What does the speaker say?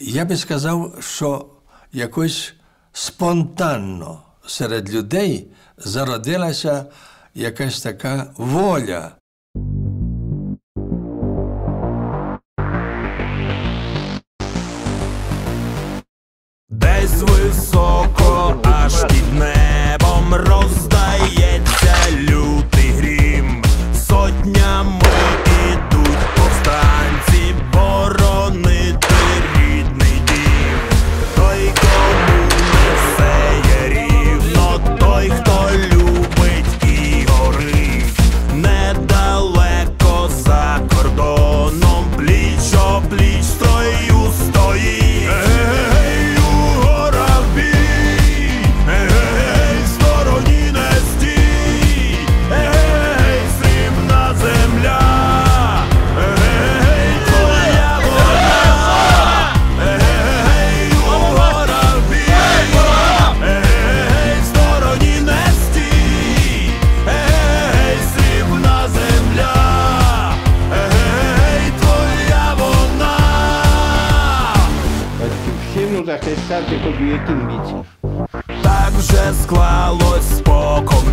Я би сказав, що якось спонтанно серед людей зародилася якась така воля. Десь високо аж під нею минутах десь сердико. Так вже склалось споком.